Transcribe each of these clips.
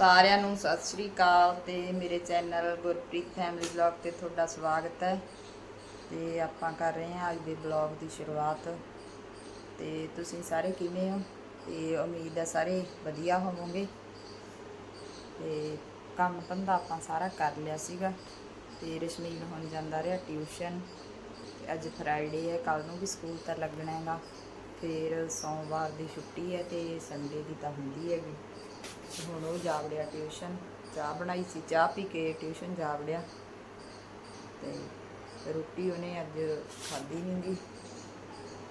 ਸਾਰਿਆਂ ਨੂੰ ਸਤਿ ਸ਼੍ਰੀ ਅਕਾਲ ਤੇ ਮੇਰੇ ਚੈਨਲ ਗੁਰਪ੍ਰੀਤ ਫੈਮਿਲੀ ਵਲੌਗ ਤੇ ਤੁਹਾਡਾ ਸਵਾਗਤ ਹੈ। ਤੇ ਆਪਾਂ ਕਰ ਰਹੇ ਹਾਂ ਅੱਜ ਦੇ ਵਲੌਗ ਦੀ ਸ਼ੁਰੂਆਤ। ਤੇ ਤੁਸੀਂ ਸਾਰੇ ਕਿਵੇਂ ਹੋ? ਤੇ ਉਮੀਦ ਹੈ ਸਾਰੇ ਵਧੀਆ ਹੋਵੋਗੇ। ਤੇ ਕੰਮ ਧੰਦਾ ਆਪਾਂ ਸਾਰਾ ਕਰ ਲਿਆ ਸੀਗਾ। ਤੇ ਰਸ਼ਮੀਨ ਹੁਣ ਜਾਂਦਾ ਰਿਹਾ ਟਿਊਸ਼ਨ ਤੇ ਅੱਜ ਫਰਾਈਡੇ ਹੈ ਕੱਲ ਨੂੰ ਵੀ ਸਕੂਲ ਤਾਂ ਲੱਗਣਾ ਹੈਗਾ। ਫਿਰ ਸੋਮਵਾਰ ਦੀ ਛੁੱਟੀ ਹੈ ਤੇ ਸੰਡੇ ਦੀ ਤਾਂ ਹੁੰਦੀ ਹੈਗੀ। ਹੁਣ ਉਹ ਜਾ ਵੜਿਆ ਟਿਊਸ਼ਨ ਚਾਹ ਬਣਾਈ ਸੀ, ਚਾਹ ਪੀ ਕੇ ਟਿਊਸ਼ਨ ਜਾ ਵੜਿਆ। ਤੇ ਰੋਟੀ ਉਹਨੇ ਅੱਜ ਖਾਧੀ ਨਹੀਂ ਗੀ।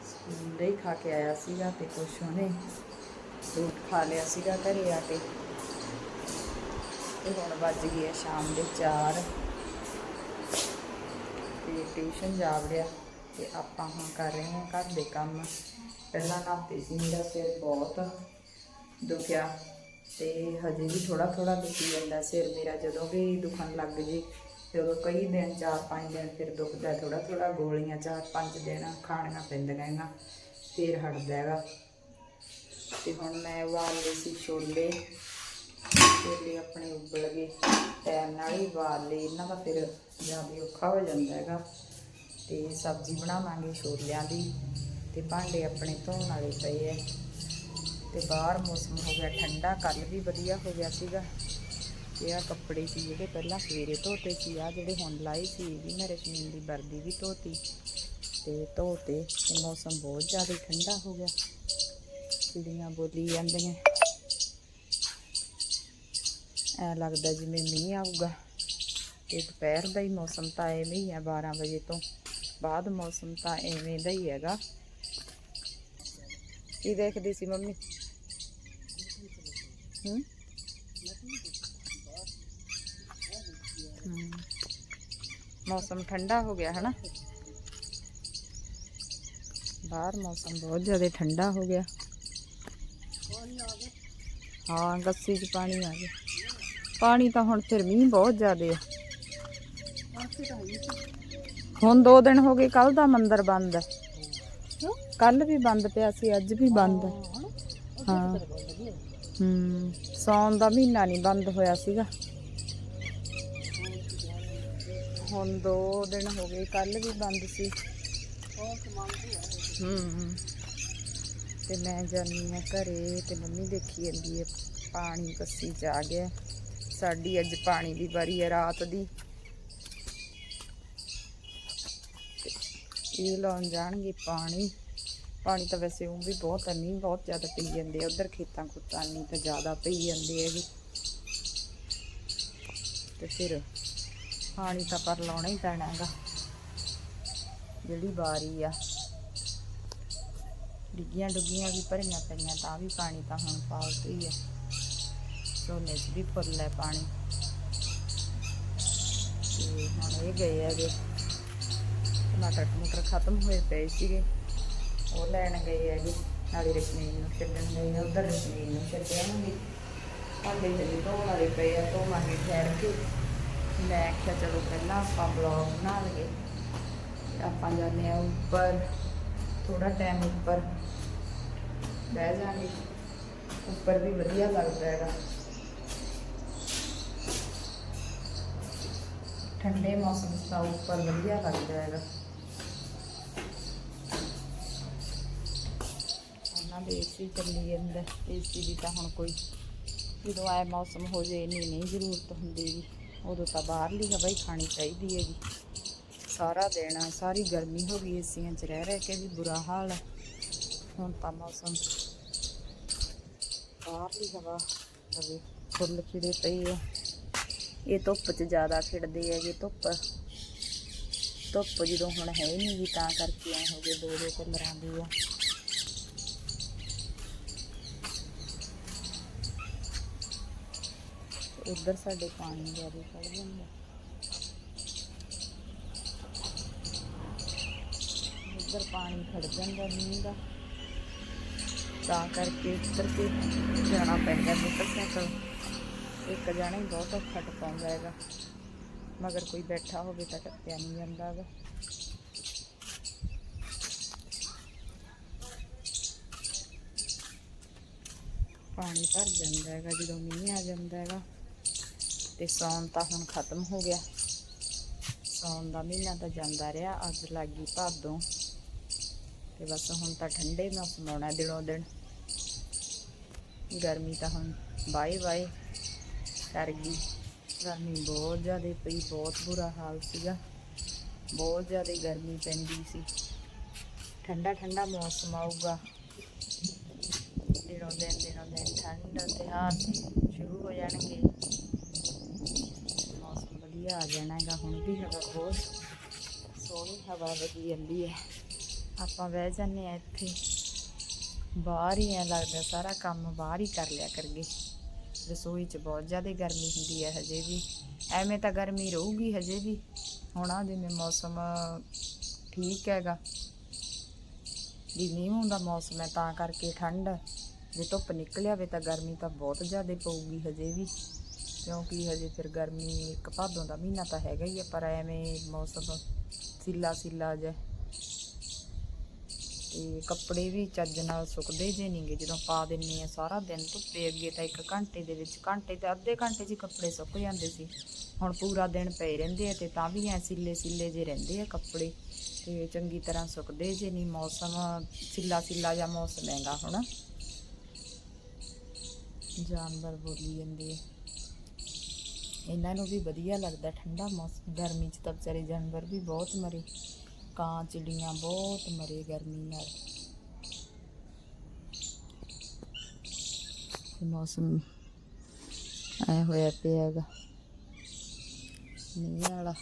ਸਕੂਲ ਹੀ ਖਾ ਕੇ ਆਇਆ ਸੀਗਾ ਤੇ ਕੁਛ ਉਹਨੇ ਫਰੂਟ ਖਾ ਲਿਆ ਸੀਗਾ ਘਰੇ ਆ ਕੇ। ਤੇ ਹੁਣ ਵੱਜ ਗਏ ਆ ਸ਼ਾਮ ਦੇ 4 ਤੇ ਟਿਊਸ਼ਨ ਜਾ ਵੜਿਆ ਤੇ ਆਪਾਂ ਹੁਣ ਕਰ ਰਹੇ ਹਾਂ ਘਰ ਦੇ ਕੰਮ। ਪਹਿਲਾਂ ਨਹਾਤੇ ਸੀ ਮੇਰਾ ਸਿਰ ਬਹੁਤ ਦੁਖਿਆ। ਤੇ ਹਜੇ ਵੀ ਥੋੜਾ ਥੋੜਾ ਦੁਖੀ ਜਾਂਦਾ ਸਿਰ ਮੇਰਾ ਜਦੋਂ ਵੀ ਦੁਖਣ ਲੱਗ ਜੇ ਤੇ ਉਦੋਂ ਕਈ ਦਿਨ ਚਾਰ ਪੰਜ ਦਿਨ ਫਿਰ ਦੁਖਦਾ ਥੋੜਾ ਥੋੜਾ ਗੋਲੀਆਂ ਚਾਰ ਪੰਜ ਦਿਨ ਖਾਣੀਆਂ ਪੈਂਦੀਆਂ ਹੈਗਾ ਫਿਰ ਹਟਦਾ ਹੈਗਾ। ਤੇ ਹੁਣ ਮੈਂ ਉਬਾਲ ਲਏ ਸੀ ਛੋਲੇ ਛੋਲੇ ਆਪਣੇ ਉਬਲ ਗਏ, ਟਾਈਮ ਨਾਲ ਹੀ ਉਬਾਲ ਲਏ, ਇਹਨਾਂ ਦਾ ਫਿਰ ਜ਼ਿਆਦਾ ਔਖਾ ਹੋ ਜਾਂਦਾ ਹੈਗਾ। ਤੇ ਸਬਜ਼ੀ ਬਣਾਵਾਂਗੇ ਛੋਲਿਆਂ ਦੀ, ਤੇ ਭਾਂਡੇ ਆਪਣੇ ਧੋਣ ਵਾਲੇ ਪਏ ਐ ਤੇ ਬਾਹਰ ਮੌਸਮ ਹੋ ਗਿਆ ਠੰਡਾ ਕੱਲ ਵੀ ਵਧੀਆ ਹੋ ਗਿਆ ਸੀਗਾ। ਤੇ ਆ ਕੱਪੜੇ ਸੀ ਜਿਹੜੇ ਪਹਿਲਾਂ ਸਵੇਰੇ ਧੋਤੇ ਸੀ ਆ ਜਿਹੜੇ ਹੁਣ ਲਾਏ ਸੀ, ਇਹ ਵੀ ਮੈਂ ਰਸ਼ਮੀਨ ਦੀ ਵਰਦੀ ਵੀ ਧੋਤੀ। ਤੇ ਧੋਤੇ ਤੇ ਮੌਸਮ ਬਹੁਤ ਜ਼ਿਆਦਾ ਠੰਡਾ ਹੋ ਗਿਆ। ਚਿੜੀਆਂ ਬੋਲੀ ਜਾਂਦੀਆਂ। ਐ ਲੱਗਦਾ ਜਿਵੇਂ ਮੀਂਹ ਆਊਗਾ। ਤੇ ਦੁਪਹਿਰ ਦਾ ਹੀ ਮੌਸਮ ਤਾਂ ਐਵੇਂ ਹੀ ਹੈ 12 ਵਜੇ ਤੋਂ ਬਾਅਦ ਮੌਸਮ ਤਾਂ ਐਵੇਂ ਦਾ ਹੀ ਹੈਗਾ। ਕੀ ਦੇਖਦੀ ਸੀ ਮੰਮੀ ਹੂੰ ਹੂੰ। ਮੌਸਮ ਠੰਡਾ ਹੋ ਗਿਆ ਹਨਾ ਬਾਹਰ ਮੌਸਮ ਬਹੁਤ ਜ਼ਿਆਦਾ ਠੰਡਾ ਹੋ ਗਿਆ ਹਾਂ ਗੱਸੀ 'ਚ ਪਾਣੀ ਆ ਗਿਆ ਪਾਣੀ ਤਾਂ ਹੁਣ ਫਿਰ ਮੀਂਹ ਬਹੁਤ ਜ਼ਿਆਦਾ ਆ ਹੁਣ ਦੋ ਦਿਨ ਹੋ ਗਏ ਕੱਲ ਦਾ ਮੰਦਿਰ ਬੰਦ ਹੈ ਕੱਲ ਵੀ ਬੰਦ ਪਿਆ ਸੀ ਅੱਜ ਵੀ ਬੰਦ ਹੈ। ਹਾਂ ਹੂੰ। ਸੌਣ ਦਾ ਮਹੀਨਾ ਨਹੀਂ ਬੰਦ ਹੋਇਆ ਸੀਗਾ। ਹੁਣ ਦੋ ਦਿਨ ਹੋ ਗਏ ਕੱਲ ਵੀ ਬੰਦ ਸੀ। ਹੂੰ? ਤੇ ਮੈਂ ਜਾਨੀ ਆ ਘਰੇ ਤੇ ਮੰਮੀ ਦੇਖੀ ਜਾਂਦੀ ਹੈ ਪਾਣੀ ਕੱਸੀ ਚ ਆ ਗਿਆ। ਸਾਡੀ ਅੱਜ ਪਾਣੀ ਦੀ ਵਾਰੀ ਹੈ ਰਾਤ ਦੀ। ਇਹ ਲਾਉਣ ਜਾਣਗੇ ਪਾਣੀ। ਪਾਣੀ ਤਾਂ ਵੈਸੇ ਉਹ ਵੀ ਬਹੁਤ ਹੈ ਨਹੀਂ ਬਹੁਤ ਜ਼ਿਆਦਾ ਪੀ ਜਾਂਦੇ ਆ, ਉਧਰ ਖੇਤਾਂ ਖੁੱਤਾਂ ਨਹੀਂ ਤਾਂ ਜ਼ਿਆਦਾ ਪਈ ਜਾਂਦੇ ਵੀ ਤੇ ਫਿਰ ਪਾਣੀ ਤਾਂ ਪਰ ਲਾਉਣਾ ਹੀ ਪੈਣਾ ਹੈਗਾ, ਜਿਹੜੀ ਵਾਰੀ ਆ। ਡਿੱਗੀਆਂ ਡੁੱਗੀਆਂ ਵੀ ਭਰੀਆਂ ਪਈਆਂ, ਤਾਂ ਵੀ ਪਾਣੀ ਤਾਂ ਹੁਣ ਫਾਲਤੂ ਹੀ ਆ। ਝੋਨੇ 'ਚ ਵੀ ਫੁੱਲ ਹੈ ਪਾਣੀ। ਤੇ ਹੁਣ ਇਹ ਗਏ ਹੈਗੇ। ਟਮਾਟਰ ਟਮੂਟਰ ਖਤਮ ਹੋਏ ਪਏ ਸੀਗੇ ਉਹ ਲੈਣ ਗਏ ਹੈਗੇ ਨਾਲੇ ਰਸ਼ਮੀਨ ਨੂੰ ਛੱਡਣ ਗਏ ਆ ਉਧਰ ਰਸ਼ਮੀਨ ਨੂੰ ਛੱਡਿਆਂਗੇ ਭਾਂਡੇ ਤੇ ਧੋਣ ਵਾਲੇ ਪਏ ਆ ਧੋਵਾਂਗੇ ਠਹਿਰ ਕੇ ਮੈਂ ਆਖਿਆ ਚਲੋ ਪਹਿਲਾਂ ਆਪਾਂ ਬਲੌਗ ਬਣਾ ਲਈਏ ਤੇ ਆਪਾਂ ਜਾਂਦੇ ਆ ਉੱਪਰ ਥੋੜਾ ਟਾਈਮ ਉੱਪਰ ਬਹਿ ਜਾਾਂਗੇ ਉੱਪਰ ਵੀ ਵਧੀਆ ਲੱਗਦਾ ਹੈਗਾ ਠੰਡੇ ਮੌਸਮ 'ਚ ਤਾਂ ਉੱਪਰ ਵਧੀਆ ਲੱਗਦਾ ਹੈਗਾ ਉਹਨਾਂ ਦੇ ਏਸੀ ਚੱਲੀ ਜਾਂਦਾ। ਏਸੀ ਦੀ ਤਾਂ ਹੁਣ ਕੋਈ ਜਦੋਂ ਆਏ ਮੌਸਮ ਹੋ ਜੇ, ਇੰਨੀ ਨਹੀਂ ਜ਼ਰੂਰਤ ਹੁੰਦੀ ਜੀ। ਉਦੋਂ ਤਾਂ ਬਾਹਰਲੀ ਹਵਾ ਹੀ ਖਾਣੀ ਚਾਹੀਦੀ ਹੈਗੀ। ਸਾਰਾ ਦਿਨ ਸਾਰੀ ਗਰਮੀ ਹੋ ਗਈ ਏਸੀਆਂ 'ਚ ਰਹਿ ਰਹਿ ਕੇ ਵੀ ਬੁਰਾ ਹਾਲ ਹੈ ਹੁਣ ਤਾਂ ਮੌਸਮ ਬਾਹਰਲੀ ਹਵਾ ਹਵੇ ਫੁੱਲ ਖਿੜੇ ਪਏ ਆ। ਇਹ ਧੁੱਪ 'ਚ ਜ਼ਿਆਦਾ ਖਿੜਦੇ ਹੈਗੇ ਧੁੱਪ। ਧੁੱਪ ਜਦੋਂ ਹੁਣ ਹੈ ਹੀ ਨਹੀਂ ਜੀ, ਤਾਂ ਕਰਕੇ ਐ ਹੋ ਗਏ ਦੋ ਦੋ ਕਲਰਾਂ ਦੇ ਆ। ਉੱਧਰ ਸਾਡੇ ਪਾਣੀ ਜ਼ਿਆਦਾ ਖੜ ਜਾਂਦਾ ਉੱਧਰ ਪਾਣੀ ਖੜ ਜਾਂਦਾ ਮੀਂਹ ਦਾ ਤਾਂ ਕਰਕੇ ਉੱਤਰ ਕੇ ਜਾਣਾ ਪੈਂਦਾ ਮੋਟਰਸਾਈਕਲ ਇੱਕ ਜਾਣਾ ਹੀ ਬਹੁਤ ਔਖਾ ਟਪਾਉਂਦਾ ਹੈਗਾ ਮਗਰ ਕੋਈ ਬੈਠਾ ਹੋਵੇ ਤਾਂ ਟੱਪਿਆ ਨਹੀਂ ਜਾਂਦਾ ਹੈਗਾ ਪਾਣੀ ਭਰ ਜਾਂਦਾ ਹੈਗਾ ਜਦੋਂ ਮੀਂਹ ਆ ਜਾਂਦਾ ਹੈਗਾ ਤੇ ਸੌਣ ਤਾਂ ਹੁਣ ਖਤਮ ਹੋ ਗਿਆ। ਸੌਣ ਦਾ ਮਹੀਨਾ ਤਾਂ ਜਾਂਦਾ ਰਿਹਾ ਅੱਜ ਲੱਗੀ ਭਾਦੋਂ। ਤੇ ਬਸ ਹੁਣ ਤਾਂ ਠੰਡੇ ਮੌਸਮ ਆਉਣਾ ਦਿਨੋਂ ਦਿਨ। ਗਰਮੀ ਤਾਂ ਹੁਣ ਬਾਏ ਬਾਏ ਕਰ ਗਈ। ਗਰਮੀ ਬਹੁਤ ਜ਼ਿਆਦਾ ਪਈ, ਬਹੁਤ ਬੁਰਾ ਹਾਲ ਸੀਗਾ। ਬਹੁਤ ਜ਼ਿਆਦਾ ਗਰਮੀ ਪੈਂਦੀ ਸੀ। ਠੰਡਾ ਠੰਡਾ ਮੌਸਮ ਆਊਗਾ। ਦਿਨੋਂ ਦਿਨ ਦਿਨੋਂ ਦਿਨ ਠੰਡ ਤਿਉਹਾਰ ਸ਼ੁਰੂ ਹੋ ਜਾਣਗੇ। ਵਧੀਆ ਆ ਜਾਣਾ ਹੈਗਾ, ਹੁਣ ਵੀ ਹਵਾ ਬਹੁਤ ਸੋਹਣੀ ਹਵਾ ਵਗੀ ਜਾਂਦੀ ਹੈ। ਆਪਾਂ ਬਹਿ ਜਾਂਦੇ ਆ ਇੱਥੇ। ਬਾਹਰ ਹੀ ਐ ਲੱਗਦਾ ਸਾਰਾ ਕੰਮ ਬਾਹਰ ਹੀ ਕਰ ਲਿਆ ਕਰਗੇ ਰਸੋਈ 'ਚ ਬਹੁਤ ਜ਼ਿਆਦਾ ਗਰਮੀ ਹੁੰਦੀ ਹੈ ਹਜੇ ਵੀ। ਐਵੇਂ ਤਾਂ ਗਰਮੀ ਰਹੂਗੀ ਹਜੇ ਵੀ। ਹੁਣ ਆ ਜਿਵੇਂ ਮੌਸਮ ਠੀਕ ਹੈਗਾ। ਵੀ ਮੀਂਹ ਹੁੰਦਾ ਮੌਸਮ ਹੈ ਤਾਂ ਕਰਕੇ ਠੰਡ। ਜੇ ਧੁੱਪ ਨਿਕਲਿਆ ਵੇ ਤਾਂ ਗਰਮੀ ਤਾਂ ਬਹੁਤ ਜ਼ਿਆਦਾ ਪਊਗੀ ਹਜੇ ਵੀ। ਕਿਉਂਕਿ ਹਜੇ ਫਿਰ ਗਰਮੀ ਇੱਕ ਭਾਦੋਂ ਦਾ ਮਹੀਨਾ ਤਾਂ ਹੈਗਾ ਹੀ ਹੈ ਪਰ ਐਵੇਂ ਮੌਸਮ ਸਿੱਲਾ ਸਿੱਲਾ ਜਿਹਾ। ਤੇ ਕੱਪੜੇ ਵੀ ਚੱਜ ਨਾਲ ਸੁੱਕਦੇ ਜੇ ਨਹੀਂਗੇ ਜਦੋਂ ਪਾ ਦਿੰਨੇ ਆ ਸਾਰਾ ਦਿਨ ਧੁੱਪੇ ਅੱਗੇ ਤਾਂ ਇੱਕ ਘੰਟੇ ਦੇ ਵਿੱਚ, ਘੰਟੇ ਤੇ ਅੱਧੇ ਘੰਟੇ 'ਚ ਕੱਪੜੇ ਸੁੱਕ ਜਾਂਦੇ ਸੀ। ਹੁਣ ਪੂਰਾ ਦਿਨ ਪਏ ਰਹਿੰਦੇ ਆ ਤੇ ਤਾਂ ਵੀ ਐ ਸਿੱਲੇ ਸਿੱਲੇ ਜੇ ਰਹਿੰਦੇ ਆ ਕੱਪੜੇ। ਤੇ ਚੰਗੀ ਤਰ੍ਹਾਂ ਸੁੱਕਦੇ ਜੇ ਨਹੀਂ ਮੌਸਮ ਸਿੱਲਾ ਸਿੱਲਾ ਜਿਹਾ ਮੌਸਮ ਹੈਗਾ ਹੁਣ। ਜਾਨਵਰ ਬੋਲੀ ਜਾਂਦੇ ਆ। ਇਹਨਾਂ ਨੂੰ ਵੀ ਵਧੀਆ ਲੱਗਦਾ ਠੰਡਾ ਮੌਸਮ। ਗਰਮੀ 'ਚ ਤਾਂ ਵਿਚਾਰੇ ਜਾਨਵਰ ਵੀ ਬਹੁਤ ਮਰੇ। ਕਾਂ, ਚਿੜੀਆਂ ਬਹੁਤ ਮਰੇ ਗਰਮੀ ਨਾਲ। ਤੇ ਮੌਸਮ ਐ ਹੋਇਆ ਪਿਆ ਹੈਗਾ। ਮੀਂਹ ਵਾਲਾ।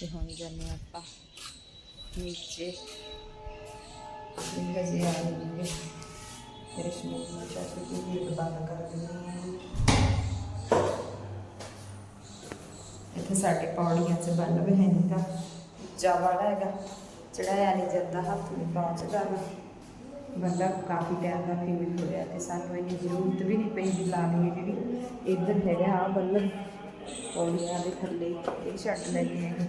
ਤੇ ਹੁਣ ਜਾਂਦੇ ਆਪਾਂ ਨੀਚੇ। ਇੰਗਾ ਜੀ ਆ ਰਹੀ ਹੈ। ਤੇਰੇ ਸ਼ਮੀਰ ਨੂੰ ਚਾਹਤੇ ਕਿ ਵੀ ਬੰਦ ਕਰ ਦਿੰਦੀ ਹਾਂ। ਇੱਥੇ ਸਾਡੇ ਪੌੜੀਆਂ 'ਚ ਬੰਨ ਵੀ ਹੈ ਨੀਗਾ ਉੱਚਾ ਵਾਲਾ ਹੈਗਾ ਚੜਾਇਆ ਨਹੀਂ ਜਾਂਦਾ ਹੱਥ ਨਹੀਂ ਪਹੁੰਚਦਾ ਵਾ ਬੰਦਾ ਕਾਫੀ ਟਾਈਮ ਦਾ ਫੀਲ ਹੋ ਰਿਹਾ ਤੇ ਸਾਨੂੰ ਇੰਨੀ ਜ਼ਰੂਰਤ ਵੀ ਨਹੀਂ ਪਈ ਲਾਣੀ ਜਿਹੜੀ। ਇੱਧਰ ਹੈਗਾ ਆ ਬੱਲਬ ਪੌੜੀਆਂ ਦੇ ਥੱਲੇ ਇਹ ਛੱਡ ਲੈਣੇ ਹੈਗੇ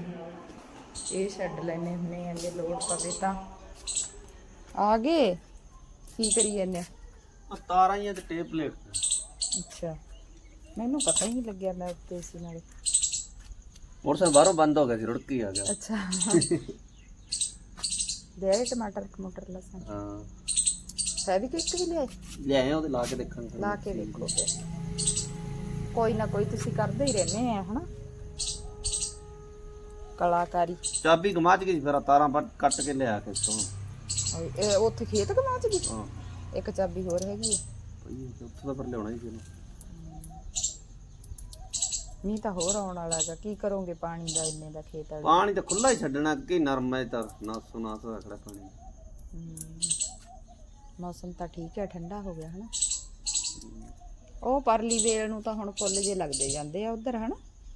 ਇਹ ਛੱਡ ਲੈਣੇ ਹੁੰਨੇ ਆ ਜੇ ਲੋੜ ਪਵੇ ਤਾਂ। ਆ ਗਏ? ਕੀ ਕਰੀ ਜਾਂਦੇ ਆ? ਆ ਤਾਰਾਂ ਹੀ ਤੇ ਟੇਪ ਪਲੇਟ ਅੱਛਾ। ਮੈਨੂੰ ਪਤਾ ਹੀ ਨਹੀਂ ਲੱਗਿਆ ਮੈਂ ਉੱਤੇ ਸੀ ਨਾਲੇ। ਮੋਟਰਸਾਈਕਲ ਬਾਹਰੋਂ ਬੰਦ ਹੋ ਗਿਆ ਸੀ ਰੁੜਕ ਹੀ ਆ ਗਿਆ ਅੱਛਾ ਦੇ ਆਏ ਟਮਾਟਰ ਟਮਾਟਰ ਲਸਣ ਹਾਂ ਹੈ ਵੀ ਕਿੱਕ ਵੀ ਲਿਆਏ ਲਿਆਏ ਆ ਉਹਦੇ ਲਾ ਕੇ ਦੇਖਾਂਗੇ ਲਾ ਕੇ ਵੇਖੋ ਫਿਰ ਕੋਈ ਨਾ ਕੋਈ ਤੁਸੀਂ ਕਰਦੇ ਹੀ ਰਹਿੰਦੇ ਆ ਹਨਾ ਕਲਾਕਾਰੀ ਚਾਬੀ ਗਮਾ ਚ ਗਈ ਫਿਰ ਆਹ ਤਾਰਾਂ ਵੱਟ ਕੱਟ ਕੇ ਲਿਆ ਕੇ ਤੋਂ ਓਏ, ਇਹ ਉੱਥੇ ਖੇਤ ਕਮਾ ਚ ਗਈ ਹਾਂ ਇੱਕ ਚਾਬੀ ਹੋਰ ਹੈਗੀ ਹੈ ਭਈ ਉੱਥੇ ਤਾਂ ਫਿਰ ਲਿਆਉਣਾ ਹੀ ਸੀ ਇਹਨੂੰ ਮੀਂਹ ਤਾਂ ਹੋਰ ਆਉਣ ਵਾਲਾ ਹੈਗਾ ਕੀ ਕਰੋਗੇ ਪਾਣੀ ਦਾ ਇੰਨੇ ਦਾ ਖੇਤ ਵਾਲੇ? ਪਾਣੀ ਤਾਂ ਖੁੱਲਾ ਹੀ ਛੱਡਣਾ ਕਿ ਨਰਮ ਹੈ ਤਾਂ ਨਾਸੋ ਨਾਸ ਰੱਖੜਾ ਪਾਣੀ। ਮੌਸਮ ਤਾਂ ਠੀਕ ਹੈ ਠੰਡਾ ਹੋ ਗਿਆ ਹਨਾ? ਉਹ ਪਰਲੀ ਵੇਲ ਨੂੰ ਤਾਂ ਹੁਣ ਫੁੱਲ ਜੇ ਲੱਗਦੇ ਜਾਂਦੇ ਆ ਉਧਰ ਹਨਾ?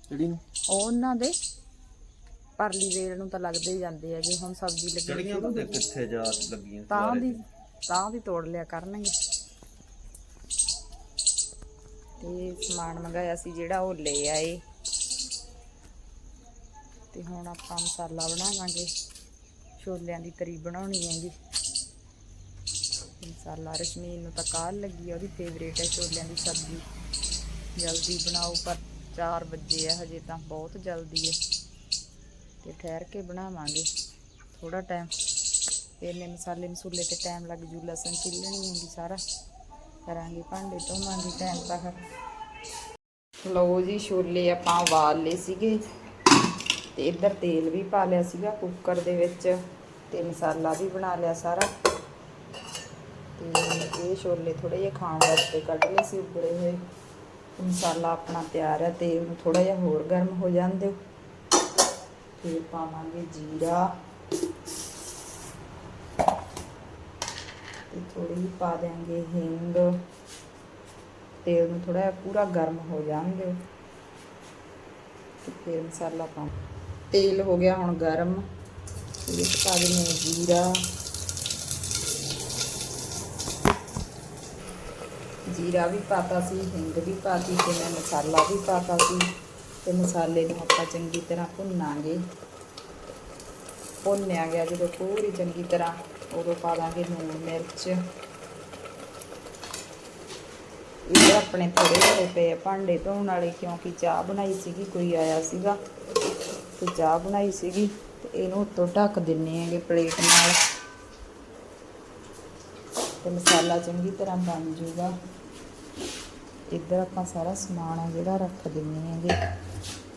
ਜਿਹੜੀ ਨੂੰ? ਉਹ ਉਹਨਾਂ ਦੇ। ਪਰਲੀ ਵੇਲ ਨੂੰ ਤਾਂ ਲੱਗਦੇ ਹੀ ਜਾਂਦੇ ਆ ਜੇ ਹੁਣ ਸਬਜ਼ੀ ਲੱਗੀ ਜਿਹੜੀਆਂ ਤਾਂ ਦੇਖ ਕਿੱਥੇ ਜਾ ਲੱਗੀਆਂ ਤਾਂ ਦੀ ਤਾਂ? ਦੀ ਤੋੜ ਲਿਆ ਕਰਨਗੇ। ਇਹ ਸਮਾਨ ਮੰਗਾਇਆ ਸੀ ਜਿਹੜਾ ਉਹ ਲੈ ਆਏ। ਤੇ ਹੁਣ ਆਪਾਂ ਮਸਾਲਾ ਬਣਾਵਾਂਗੇ। ਛੋਲਿਆਂ ਦੀ ਤਰੀ ਬਣਾਉਣੀ ਹੈਗੀ। ਮਸਾਲਾ ਰਸ਼ਮੀਨ ਨੂੰ ਤਾਂ ਕਾਲ ਲੱਗੀ ਆ, ਉਹਦੀ ਫੇਵਰੇਟ ਹੈ ਛੋਲਿਆਂ ਦੀ ਸਬਜ਼ੀ। ਜਲਦੀ ਬਣਾਓ, ਪਰ 4 ਵਜੇ ਆ ਹਜੇ ਤਾਂ, ਬਹੁਤ ਜਲਦੀ ਹੈ ਤੇ ਠਹਿਰ ਕੇ ਬਣਾਵਾਂਗੇ। ਥੋੜਾ ਟਾਈਮ ਇਹਨੇ ਮਸਾਲੇ ਮਸੂਲੇ ਤੇ ਟਾਈਮ ਲੱਗ ਜੂ, ਲਸਣ ਚਿੱਲਣੀ ਹੁੰਦੀ ਸਾਰਾ। ਕਰਾਂਗੇ ਭਾਂਡੇ ਧੋਵਾਂਗੇ ਟਾਈਮ ਤੱਕ ਲਓ ਜੀ, ਛੋਲੇ ਆਪਾਂ ਉਬਾਲ ਲਏ ਸੀਗੇ ਤੇ ਇੱਧਰ ਤੇਲ ਵੀ ਪਾ ਲਿਆ ਸੀਗਾ ਕੁੱਕਰ ਦੇ ਵਿੱਚ ਤੇ ਮਸਾਲਾ ਵੀ ਬਣਾ ਲਿਆ ਸਾਰਾ। ਤੇ ਇਹ ਛੋਲੇ ਥੋੜੇ ਜਿਹਾ ਖਾਣ ਵਾਸਤੇ ਕੱਢ ਲਏ ਸੀ ਉਬਲੇ ਹੋਏ। ਮਸਾਲਾ ਆਪਣਾ ਤਿਆਰ ਹੈ ਤੇਲ ਨੂੰ ਥੋੜਾ ਜਿਹਾ ਹੋਰ ਗਰਮ ਹੋ ਜਾਣ ਦਿਓ। ਫਿਰ ਪਾਵਾਂਗੇ ਜੀਰਾ। ਤੇ ਥੋੜੀ ਜਿਹੀ ਪਾ ਦਿਆਂਗੇ ਹਿੰਗ। ਤੇਲ ਨੂੰ ਥੋੜਾ ਜਿਹਾ ਪੂਰਾ ਗਰਮ ਹੋ ਜਾਣ ਦਿਓ ਤੇ ਫਿਰ ਮਸਾਲਾ ਪਾ ਤੇਲ ਹੋ ਗਿਆ ਹੁਣ ਗਰਮ। ਇਹਦੇ ਵਿੱਚ ਪਾ ਦਿੰਦੇ ਹਾਂ ਜੀਰਾ। ਜੀਰਾ ਵੀ ਪਾਤਾ ਸੀ, ਹਿੰਗ ਵੀ ਪਾਤੀ ਤੇ ਮੈਂ ਮਸਾਲਾ ਵੀ ਪਾਤਾ ਸੀ। ਤੇ ਮਸਾਲੇ ਨੂੰ ਆਪਾਂ ਚੰਗੀ ਤਰ੍ਹਾਂ ਭੁੰਨਾਂਗੇ। ਭੁੰਨਿਆ ਗਿਆ ਜਦੋਂ ਪੂਰੀ ਚੰਗੀ ਤਰ੍ਹਾਂ। ਉਦੋਂ ਪਾ ਦਾਂਗੇ ਲੂਣ ਮਿਰਚ। ਇਹ ਆਪਣੇ ਥੋੜੇ ਹੋਏ ਪਏ ਆ ਭਾਂਡੇ ਧੋਣ ਵਾਲੇ, ਕਿਉਂਕਿ ਚਾਹ ਬਣਾਈ ਸੀਗੀ, ਕੋਈ ਆਇਆ ਸੀਗਾ। ਤੇ ਚਾਹ ਬਣਾਈ ਸੀਗੀ, ਤੇ ਇਹਨੂੰ ਉੱਤੋਂ ਢੱਕ ਦਿੰਨੇ ਆਂਗੇ ਪਲੇਟ ਨਾਲ। ਤੇ ਮਸਾਲਾ ਚੰਗੀ ਤਰ੍ਹਾਂ ਬਣ ਜੂਗਾ। ਇੱਧਰ ਆਪਾਂ ਸਾਰਾ ਸਮਾਨ ਆ ਜਿਹੜਾ ਰੱਖ ਦਿੰਨੇ ਆਂਗੇ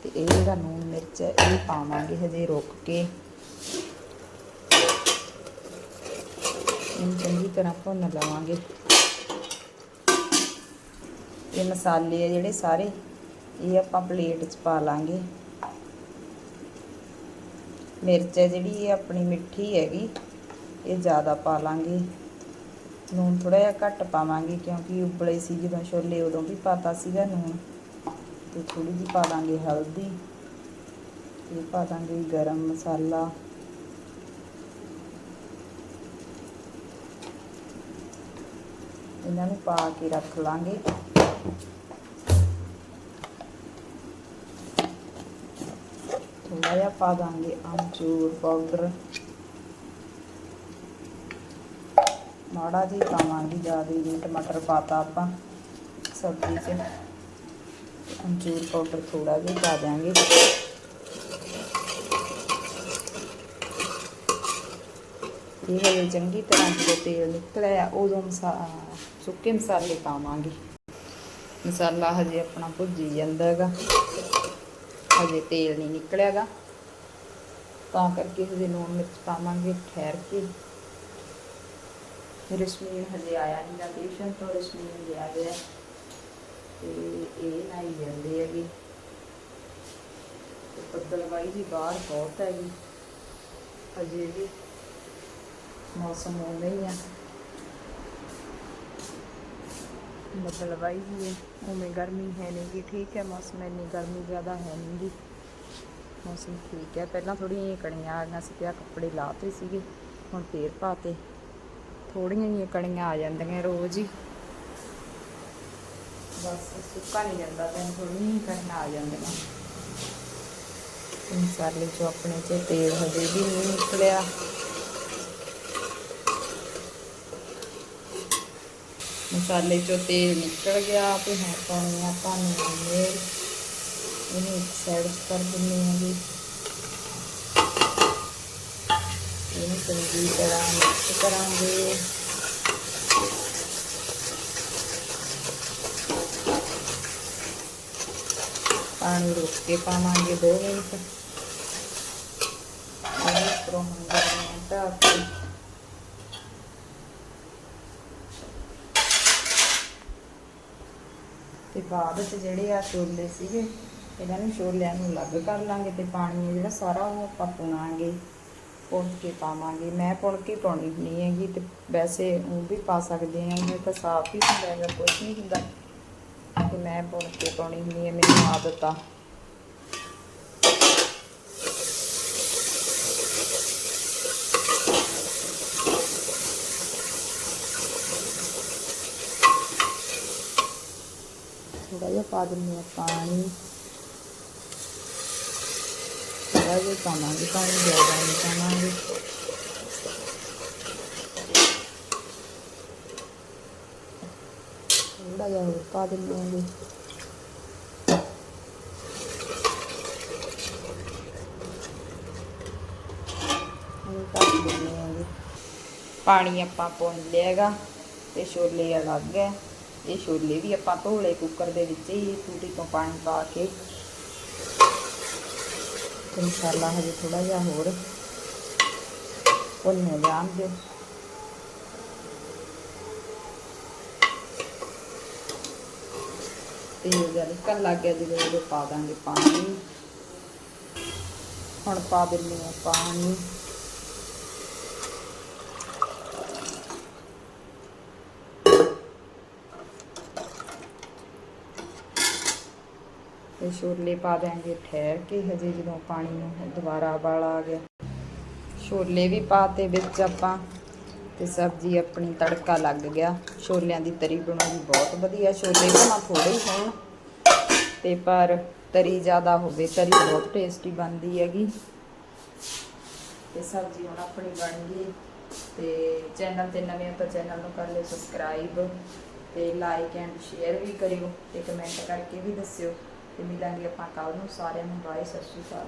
ਤੇ ਇਹ ਜਿਹੜਾ ਨੂਨ ਮਿਰਚ ਹੈ ਇਹ ਪਾਵਾਂਗੇ ਹਜੇ ਰੁਕ ਕੇ। ਇਹਨੂੰ ਚੰਗੀ ਤਰ੍ਹਾਂ ਭੁੰਨ ਲਵਾਂਗੇ। ਇਹ ਮਸਾਲੇ ਆ ਜਿਹੜੇ ਸਾਰੇ, ਇਹ ਆਪਾਂ ਪਲੇਟ 'ਚ ਪਾ ਲਾਂਗੇ। ਮਿਰਚ ਹੈ ਜਿਹੜੀ, ਇਹ ਆਪਣੀ ਮਿੱਠੀ ਹੈਗੀ, ਇਹ ਜ਼ਿਆਦਾ ਪਾ ਲਾਂਗੇ। ਲੂਣ ਥੋੜਾ ਜਿਹਾ ਘੱਟ ਪਾਵਾਂਗੇ, ਕਿਉਂਕਿ ਉਬਲੇ ਸੀ ਜਦੋਂ ਛੋਲੇ, ਉਦੋਂ ਵੀ ਪਾਤਾ ਸੀਗਾ ਲੂਣ। ਤੇ ਥੋੜੀ ਜਿਹੀ ਪਾ ਦਾਂਗੇ ਹਲਦੀ। ਇਹ ਪਾ ਦਾਂਗੇ ਗਰਮ ਮਸਾਲਾ। ਇਹਨਾਂ ਨੂੰ ਪਾ ਕੇ ਰੱਖ ਲਾਂਗੇ। ਥੋੜਾ ਜਿਹਾ ਪਾ ਦਾਂਗੇ ਆਮਚੂਰ ਪਾਊਡਰ। ਮਾੜਾ ਜਿਹਾ ਪਾਵਾਂਗੇ ਜ਼ਿਆਦਾ ਨਹੀਂ, ਟਮਾਟਰ ਪਾਤਾ ਆਪਾਂ ਸਬਜ਼ੀ 'ਚ। ਆਮਚੂਰ ਪਾਊਡਰ ਥੋੜਾ ਜਿਹਾ ਪਾ ਦਿਆਂਗੇ। ਇਹ ਹਲੇ ਚੰਗੀ ਤਰ੍ਹਾਂ ਜਦੋਂ ਤੇਲ ਨਿਕਲਿਆ ਉਦੋਂ ਮਸਾ, ਸੁੱਕੇ ਮਸਾਲੇ ਪਾਵਾਂਗੇ। ਮਸਾਲਾ ਹਜੇ ਆਪਣਾ ਭੁੱਜੀ ਜਾਂਦਾ ਹੈਗਾ। ਹਜੇ ਤੇਲ ਨਹੀਂ ਨਿਕਲਿਆਗਾ। ਤਾਂ ਕਰਕੇ ਹਜੇ ਨੂਣ ਮਿਰਚ ਪਾਵਾਂਗੇ, ਠਹਿਰ ਕੇ। ਰਸਮੀਨ ਹਜੇ ਆਇਆ ਨਹੀਂ ਨਾ ਟਿਊਸ਼ਨ ਤੋਂ ਰਸਮੀਨ ਗਿਆ ਗਿਆ। ਤੇ ਇਹ ਨਾਈ ਜਾਂਦੇ ਹੈਗੇ। ਤੇ ਬੱਦਲਵਾਈ ਦੀ ਬਾਹਰ ਬਹੁਤ ਹੈਗੀ। ਹਜੇ ਵੀ ਮੌਸਮ ਉਵੇਂ ਹੀ ਆ। ਬੱਦਲਵਾਈ ਜੀ ਹੈ ਉਵੇਂ ਗਰਮੀ ਹੈ ਨਹੀਂ ਗੀ, ਠੀਕ ਹੈ ਮੌਸਮ, ਇੰਨੀ ਗਰਮੀ ਜ਼ਿਆਦਾ ਹੈ ਨਹੀਂ ਗੀ। ਮੌਸਮ ਠੀਕ ਹੈ ਪਹਿਲਾਂ ਥੋੜੀਆਂ ਜਿਹੀਆਂ ਕਣੀਆਂ ਆ ਗਈਆਂ ਸੀ ਪਿਆ ਕੱਪੜੇ ਲਾਤੇ ਸੀਗੇ, ਹੁਣ ਫੇਰ ਪਾਤੇ। ਥੋੜੀਆਂ ਜਿਹੀਆਂ ਕਣੀਆਂ ਆ ਜਾਂਦੀਆਂ ਰੋਜ਼ ਹੀ। ਬਸ ਸੁੱਕਾ ਨਹੀਂ ਜਾਂਦਾ ਤਾਂ ਥੋੜ੍ਹੀਆਂ ਜਿਹੀਆਂ ਕਣੀਆਂ ਆ ਜਾਂਦੀਆਂ। ਮਸਾਲੇ ਚੋਂ ਆਪਣੇ ਚ ਤੇਲ ਹਜੇ ਵੀ ਨਹੀਂ ਨਿਕਲਿਆ। ਮਸਾਲੇ ਚੋਂ ਤੇਲ ਨਿਕਲ ਗਿਆ ਤੇ ਹੁਣ ਪਾਉਣੀ ਆ ਆਪਾਂ ਨੂਨ ਮਿਰਚ ਇਹਨੂੰ ਇੱਕ ਸਾਈਡ ਕਰ ਦਿੰਦੇ ਹਾਂ ਜੀ ਇਹਨੂੰ ਚੰਗੀ ਤਰ੍ਹਾਂ ਮਿਕਸ ਕਰਾਂਗੇ ਪਾਣੀ ਰੋਕ ਕੇ ਪਾਵਾਂਗੇ 2 ਮਿੰਟ ਇਹ ਉੱਪਰੋਂ ਮੰਗਰ ਢੱਕ ਕੇ ਤੇ ਬਾਅਦ ਚ ਜਿਹੜੇ ਆ ਛੋਲੇ ਸੀਗੇ, ਇਹਨਾਂ ਨੂੰ ਛੋਲਿਆਂ ਨੂੰ ਅਲੱਗ ਕਰ ਲਾਂਗੇ ਤੇ ਪਾਣੀ ਜਿਹੜਾ ਸਾਰਾ ਉਹ ਆਪਾਂ ਪੁਣਾਂਗੇ, ਪੁਣ ਕੇ ਪਾਵਾਂਗੇ। ਮੈਂ ਪੁਣ ਕੇ ਪਾਉਣੀ ਹੁੰਦੀ ਹੈਗੀ ਤੇ ਵੈਸੇ ਉਹ ਵੀ ਪਾ ਸਕਦੇ ਆ ਇਹ ਤਾਂ ਸਾਫ਼ ਹੀ ਹੁੰਦਾ ਹੈਗਾ ਕੁਝ ਨਹੀਂ ਹੁੰਦਾ। ਤੇ ਮੈਂ ਪੁਣ ਕੇ ਪਾਉਣੀ ਹੁੰਦੀ ਹੈ, ਮੈਨੂੰ ਆਦਤ ਆ। ਥੋੜਾ ਜਿਹਾ ਪਾ ਦਿੰਦੇ ਹਾਂ ਪਾਣੀ। ਥੋੜਾ ਜਿਹਾ ਪਾਵਾਂਗੇ, ਪਾਣੀ ਜ਼ਿਆਦਾ ਨਹੀਂ ਪਾਵਾਂਗੇ। ਥੋੜਾ ਜਿਹਾ ਹੋਰ ਪਾ ਦਿੰਦੇ ਹਾਂ ਹੁਣ ਕੱਟ ਦਿੰਦੇ ਹਾਂ ਪਾਣੀ ਆਪਾਂ ਪੁਣ ਲਿਆਗਾ ਤੇ ਛੋਲੇ ਅਲੱਗ ਹੈ ਇਹ ਛੋਲੇ ਵੀ ਆਪਾਂ ਧੋ ਲਏ ਕੁੱਕਰ ਦੇ ਵਿੱਚ ਹੀ, ਟੂਟੀ ਤੋਂ ਪਾਣੀ ਪਾ ਕੇ। ਤੇ ਮਸਾਲਾ ਹਜੇ ਥੋੜਾ ਜਿਹਾ ਹੋਰ ਭੁੰਨੇ ਜਾਣ ਦਿਓ ਤੇ ਜਦ ਨਿਕਲ ਲੱਗ ਗਿਆ ਜਦੋਂ ਉਹਦੇ ਪਾ ਦਾਂਗੇ ਪਾਣੀ। ਹੁਣ ਪਾ ਦਿੰਦੇ ਹਾਂ ਪਾਣੀ। ਤੇ ਛੋਲੇ ਪਾ ਦਿਆਂਗੇ ਠਹਿਰ ਕੇ, ਹਜੇ ਜਦੋਂ ਪਾਣੀ ਨੂੰ ਦੁਬਾਰਾ ਉਬਾਲ ਆ ਗਿਆ। ਛੋਲੇ ਵੀ ਪਾਤੇ ਵਿੱਚ ਆਪਾਂ ਤੇ ਸਬਜ਼ੀ ਆਪਣੀ ਤੜਕਾ ਲੱਗ ਗਿਆ। ਛੋਲਿਆਂ ਦੀ ਤਰੀ ਬਣਾਉਣੀ ਬਹੁਤ ਵਧੀਆ। ਛੋਲੇ ਭਾਵੇਂ ਥੋੜੇ ਹੀ ਹੋਣ। ਤੇ ਪਰ ਤਰੀ ਜ਼ਿਆਦਾ ਹੋਵੇ, ਤਰੀ ਬਹੁਤ ਟੇਸਟੀ ਬਣਦੀ ਹੈਗੀ। ਤੇ ਸਬਜ਼ੀ ਹੁਣ ਆਪਣੀ ਬਣ ਗਈ। ਤੇ ਚੈਨਲ ਤੇ ਨਵੇਂ ਹੋ ਤਾਂ ਚੈਨਲ ਨੂੰ ਕਰ ਲਿਓ ਸਬਸਕ੍ਰਾਈਬ ਤੇ ਲਾਈਕ ਐਂਡ ਸ਼ੇਅਰ ਵੀ ਕਰਿਓ ਤੇ ਕਮੈਂਟ ਕਰਕੇ ਵੀ ਦੱਸਿਓ। ਤੇ ਮਿਲਾਂਗੇ ਆਪਾਂ ਕੱਲ ਨੂੰ ਸਾਰਿਆਂ ਨੂੰ ਬਾਏ ਸਤਿ ਸ਼੍ਰੀ ਅਕਾਲ।